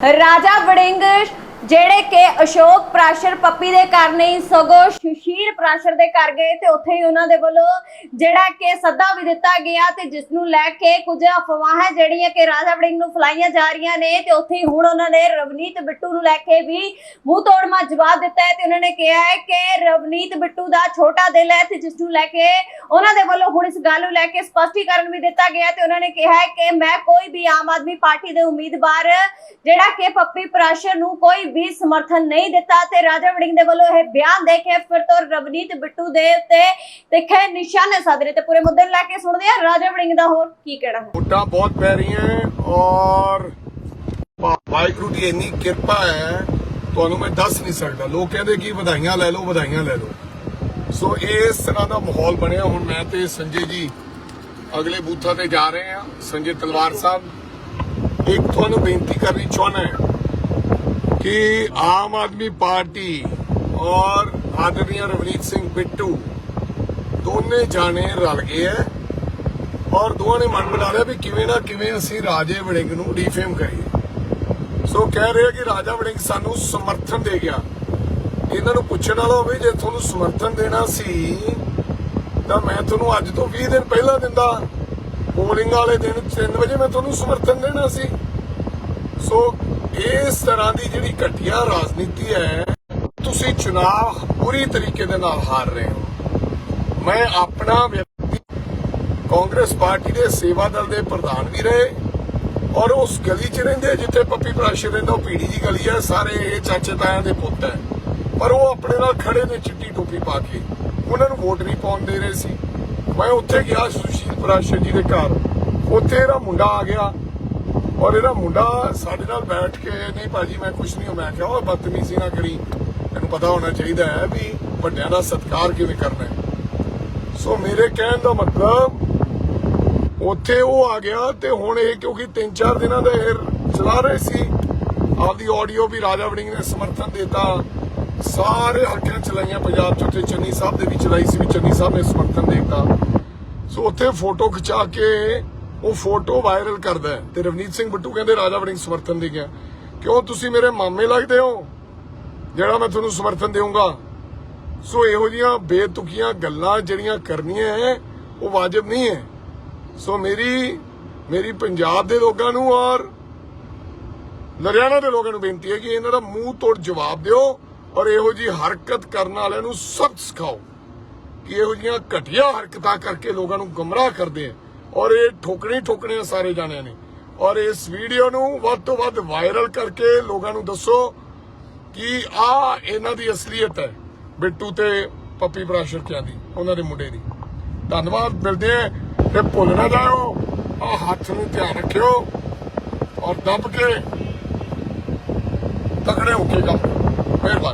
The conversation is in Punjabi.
ਰਾਜਾ ਵੜਿੰਗ ਜਿਹੜੇ ਕਿ ਅਸ਼ੋਕ ਪ੍ਰਾਸ਼ਰ ਪੱਪੀ ਦੇ ਘਰ ਨਹੀਂ, ਸਗੋਂ ਸ਼ਸ਼ੀਰ ਪ੍ਰਾਸ਼ਰ ਦੇ ਘਰ ਗਏ ਤੇ ਉੱਥੇ ਹੀ ਉਹਨਾਂ ਦੇ ਵੱਲੋਂ ਜਿਹੜਾ ਕਿ ਸੱਦਾ ਵੀ ਦਿੱਤਾ ਗਿਆ ਤੇ ਜਿਸ ਨੂੰ ਲੈ ਕੇ ਕੁਝ ਅਫਵਾਹਾਂ ਜਿਹੜੀਆਂ ਕਿ ਰਾਜਾ ਵੜਿੰਗ ਨੂੰ ਫਲਾਈਆਂ ਜਾ ਰਹੀਆਂ ਨੇ ਤੇ ਉੱਥੇ ਹੀ ਹੁਣ ਉਹਨਾਂ ਨੇ ਰਵਨੀਤ ਬਿੱਟੂ ਨੂੰ ਲੈ ਕੇ ਵੀ ਮੂੰਹ ਤੋੜਮਾ ਜਵਾਬ ਦਿੱਤਾ ਹੈ ਤੇ ਉਹਨਾਂ ਨੇ ਕਿਹਾ ਹੈ ਕਿ ਰਵਨੀਤ ਬਿੱਟੂ ਦਾ ਛੋਟਾ ਦਿਲ ਹੈ ਤੇ ਜਿਸ ਨੂੰ ਲੈ ਕੇ ਉਹਨਾਂ ਦੇ ਵੱਲੋਂ ਹੁਣ ਇਸ ਗੱਲ ਨੂੰ ਲੈ ਕੇ ਸਪਸ਼ਟੀਕਰਨ ਵੀ ਦਿੱਤਾ ਗਿਆ ਤੇ ਉਹਨਾਂ ਨੇ ਕਿਹਾ ਹੈ ਕਿ ਮੈਂ ਕੋਈ ਵੀ ਆਮ ਆਦਮੀ ਪਾਰਟੀ ਦੇ ਉਮੀਦਵਾਰ ਜਿਹੜਾ ਕਿ ਪੱਪੀ ਪ੍ਰਾਸ਼ਰ ਨੂੰ ਕੋਈ ਵੀ ਸਮਰਥਨ ਨਹੀਂ ਦਿੱਤਾ ਤੇ ਰਾਜਾ ਵੜਿੰਗ ਦੇ ਵੱਲੋਂ ਇਹ ਬਿਆਨ ਦੇ ਕੇ ਫਿਰ ਤੋਂ ਰਵਨੀਤ ਬਿੱਟੂ ਦੇ ਉੱਤੇ ਤਿੱਖੇ ਨਿਸ਼ਾਨੇ ਸਾਧਰੇ ਤੇ ਪੂਰੇ ਮੁੱਦੇ ਲੈ ਕੇ ਸੁਣਦੇ ਆ ਰਾਜਾ ਵੜਿੰਗ ਦਾ ਹੋਰ ਕੀ ਕਹਿਣਾ ਹੈ। ਵੋਟਾਂ ਬਹੁਤ ਪੈ ਰਹੀਆਂ ਔਰ ਵਾਹਿਗੁਰੂ ਦੀ ਇੰਨੀ ਕਿਰਪਾ ਹੈ, ਤੁਹਾਨੂੰ ਮੈਂ ਦੱਸ ਨਹੀਂ ਸਕਦਾ। ਲੋਕ ਕਹਿੰਦੇ ਕਿ ਵਧਾਈਆਂ ਲੈ ਲਓ, ਵਧਾਈਆਂ ਲੈ ਲਓ। ਸੋ ਇਸ ਤਰ੍ਹਾਂ ਦਾ ਮਾਹੌਲ ਬਣਿਆ। ਹੁਣ ਮੈਂ ਤੇ ਸੰਜੇ ਜੀ ਅਗਲੇ ਬੂਥਾਂ ਤੇ ਜਾ ਰਹੇ ਹਾਂ। ਸੰਜੇ ਤਲਵਾਰ ਸਾਹਿਬ, ਇੱਕ ਤੁਹਾਨੂੰ ਬੇਨਤੀ ਕਰਨੀ ਚਾਹੁੰਦਾ ਹਾਂ ਕਿ ਆਮ ਆਦਮੀ ਪਾਰਟੀ ਔਰ ਆਦਰਨੀय ਰਵਨੀਤ ਸਿੰਘ ਬਿੱਟੂ ਦੋਨੇ ਜਾਣੇ ਰਲ ਗਏ ਹੈ ਔਰ ਦੋਵਾਂ ਨੇ ਮਨ ਬਣਾ ਲਿਆ ਵੀ ਕਿਵੇਂ ਨਾ ਕਿਵੇਂ ਅਸੀਂ ਰਾਜੇ ਵੜਿੰਗ ਨੂੰ ਡੀਫੇਮ ਕਰੀਏ। ਸੋ ਕਹਿ ਰਹੇ ਕਿ ਰਾਜਾ ਵੜਿੰਗ ਸਾਨੂੰ ਸਮਰਥਨ ਦੇ ਗਿਆ। ਇਹਨਾਂ ਨੂੰ ਪੁੱਛਣ ਵਾਲਾ ਹੋਵੇ ਜੇ ਤੁਹਾਨੂੰ ਸਮਰਥਨ ਦੇਣਾ ਸੀ, ਤਾਂ ਮੈਂ ਤੁਹਾਨੂੰ ਅੱਜ ਤੋਂ 20 ਦਿਨ ਪਹਿਲਾਂ ਦਿੰਦਾ। ਪੋਲਿੰਗ ਵਾਲੇ ਦਿਨ 3 ਵਜੇ ਮੈਂ ਤੁਹਾਨੂੰ ਸਮਰਥਨ ਦੇਣਾ ਸੀ। ਸੋ ਇਸ ਤਰ੍ਹਾਂ ਦੀ ਜਿਹੜੀ ਘਟੀਆ ਰਾਜਨੀਤੀ ਹੈ, ਤੁਸੀਂ ਚੁਣਾਵ ਪੂਰੀ ਤਰੀਕੇ ਦੇ ਨਾਲ ਹਾਰ ਰਹੇ ਹੋ। ਮੈਂ ਆਪਣਾ ਵਿਅਕਤੀ ਕਾਂਗਰਸ ਪਾਰਟੀ ਦੇ ਸੇਵਾ ਦਲ ਦੇ ਪ੍ਰਧਾਨ ਵੀ ਰਹੇ ਔਰ ਉਸ ਗਲੀ 'ਚ ਰਹਿੰਦੇ, ਜਿੱਥੇ ਪੱਪੀ ਪ੍ਰਾਸ਼ਰ ਰਹਿੰਦਾ, ਉਹ ਪੀੜੀ ਦੀ ਗਲੀ ਹੈ, ਸਾਰੇ ਇਹ ਚਾਚੇ ਤਾਇਆਂ ਦੇ ਪੁੱਤ ਹੈ। ਪਰ ਉਹ ਆਪਣੇ ਨਾਲ ਖੜੇ ਨੇ, ਚਿੱਟੀ ਟੋਪੀ ਪਾ ਕੇ। ਉਹਨਾਂ ਨੂੰ ਵੋਟ ਨਹੀਂ ਪਾਉਣ ਦੇ ਰਹੇ ਸੀ। ਮੈਂ ਉੱਥੇ ਗਿਆ ਸੁਸ਼ੀਲ ਪ੍ਰਾਸ਼ਰ ਜੀ ਦੇ ਘਰ। ਉੱਥੇ ਇਹਦਾ ਮੁੰਡਾ ਆ ਗਿਆ। ਔਰ ਇਹਦਾ ਮੁੰਡਾ ਸਾਡੇ ਨਾਲ ਬੈਠ ਕੇ, ਨਹੀਂ ਭਾਜੀ, ਮੈਂ ਕੁਝ ਨਹੀਂ। ਮੈਂ ਕਿਹਾ ਉਹ ਬਦਤਮੀਜ਼ੀ ਨਾ ਕਰੀ। ਤੈਨੂੰ ਪਤਾ ਹੋਣਾ ਚਾਹੀਦਾ ਹੈ ਵੀ ਵੱਡਿਆਂ ਦਾ ਸਤਿਕਾਰ ਕਿਵੇਂ ਕਰਨਾ ਹੈ। ਸੋ ਮੇਰੇ ਕਹਿਣ ਦਾ ਮਤਲਬ, ਉੱਥੇ ਉਹ ਆ ਗਿਆ ਤੇ ਹੁਣ ਇਹ ਕਿਉਂਕਿ 3-4 ਦਿਨਾਂ ਦਾ ਇਹ ਚਲਾ ਰਹੇ ਸੀ, ਆਪਦੀ ਆਡੀਓ ਵੀ ਰਾਜਾ ਵੜਿੰਗ ਨੇ ਸਮਰਥਨ ਦਿੱਤਾ। ਸਾਰੇ ਹਲਕਿਆਂ ਚਲਾਈਆਂ, ਪੰਜਾਬ ਚ ਉੱਥੇ ਚੰਨੀ ਸਾਹਿਬ ਦੇ ਵੀ ਚਲਾਈ ਸੀ, ਵੀ ਚੰਨੀ ਸਾਹਿਬ ਨੇ ਸਮਰਥਨ ਦਿੱਤਾ। ਸੋ ਉੱਥੇ ਫੋਟੋ ਖਿਚਾ ਕੇ ਉਹ ਫੋਟੋ ਵਾਇਰਲ ਕਰਦਾ ਹੈ ਤੇ ਰਵਨੀਤ ਸਿੰਘ ਬਿੱਟੂ ਕਹਿੰਦੇ, ਰਾਜਾ ਵੜਿੰਗ ਸਮਰਥਨ ਦੇ ਗਿਆ। ਕਿਉਂ ਤੁਸੀਂ ਮੇਰੇ ਮਾਮੇ ਲੱਗਦੇ ਹੋ? ਜਿਹੜਾ ਮੈਂ ਤੁਹਾਨੂੰ ਸਮਰਥਨ ਦੇਵਾਂਗਾ ਸੋ ਇਹੋ ਜੀਆਂ ਬੇਤੁਕੀਆਂ ਗੱਲਾਂ ਜਿਹੜੀਆਂ ਕਰਨੀਆਂ ਹੈ, ਉਹ ਵਾਜਬ ਨਹੀਂ ਹੈ। ਸੋ ਮੇਰੀ ਮੇਰੀ ਪੰਜਾਬ ਦੇ ਲੋਕਾਂ ਨੂੰ ਔਰ ਲੁਧਿਆਣਾ ਦੇ ਲੋਕਾਂ ਨੂੰ ਬੇਨਤੀ ਹੈ ਕਿ ਇਹਨਾਂ ਦਾ ਮੂੰਹ ਤੋੜ ਜਵਾਬ ਦਿਓ ਔਰ ਇਹੋ ਜੀ ਹਰਕਤ ਕਰਨ ਵਾਲਿਆਂ ਨੂੰ ਸਖਤ ਸਿਖਾਓ ਕਿ ਇਹੋ ਜੀਆਂ ਘਟੀਆ ਹਰਕਤਾਂ ਕਰਕੇ ਲੋਕਾਂ ਨੂੰ ਗਮਰਾਹ ਕਰਦੇ ਆ ਔਰ ਇਹ ਠੋਕਣੀ ਠੋਕਣੇ ਆ ਸਾਰੇ ਜਾਣਿਆਂ ਨੇ। ਔਰ ਇਸ ਵੀਡੀਓ ਨੂੰ ਵੱਧ ਤੋਂ ਵੱਧ ਵਾਇਰਲ ਕਰਕੇ ਲੋਕਾਂ ਨੂੰ ਦੱਸੋ ਕਿ ਆ ਇਹਨਾਂ ਦੀ ਅਸਲੀਅਤ ਹੈ, ਬਿੱਟੂ ਤੇ ਪੱਪੀ ਬਰਾਸ਼ਰਕਿਆਂ ਦੀ, ਉਹਨਾਂ ਦੇ ਮੁੰਡੇ ਦੀ। ਧੰਨਵਾਦ, ਮਿਲਦੇ ਆ ਤੇ ਭੁੱਲ ਨਾ ਜਾਓ ਆ ਹੱਥ ਨੂੰ ਧਿਆਨ ਰੱਖਿਓ ਔਰ ਦੱਬ ਕੇ ਤਕੜੇ ਹੋ ਕੇ ਕੰਮ ਮਿਹਰਬਾਨੀ।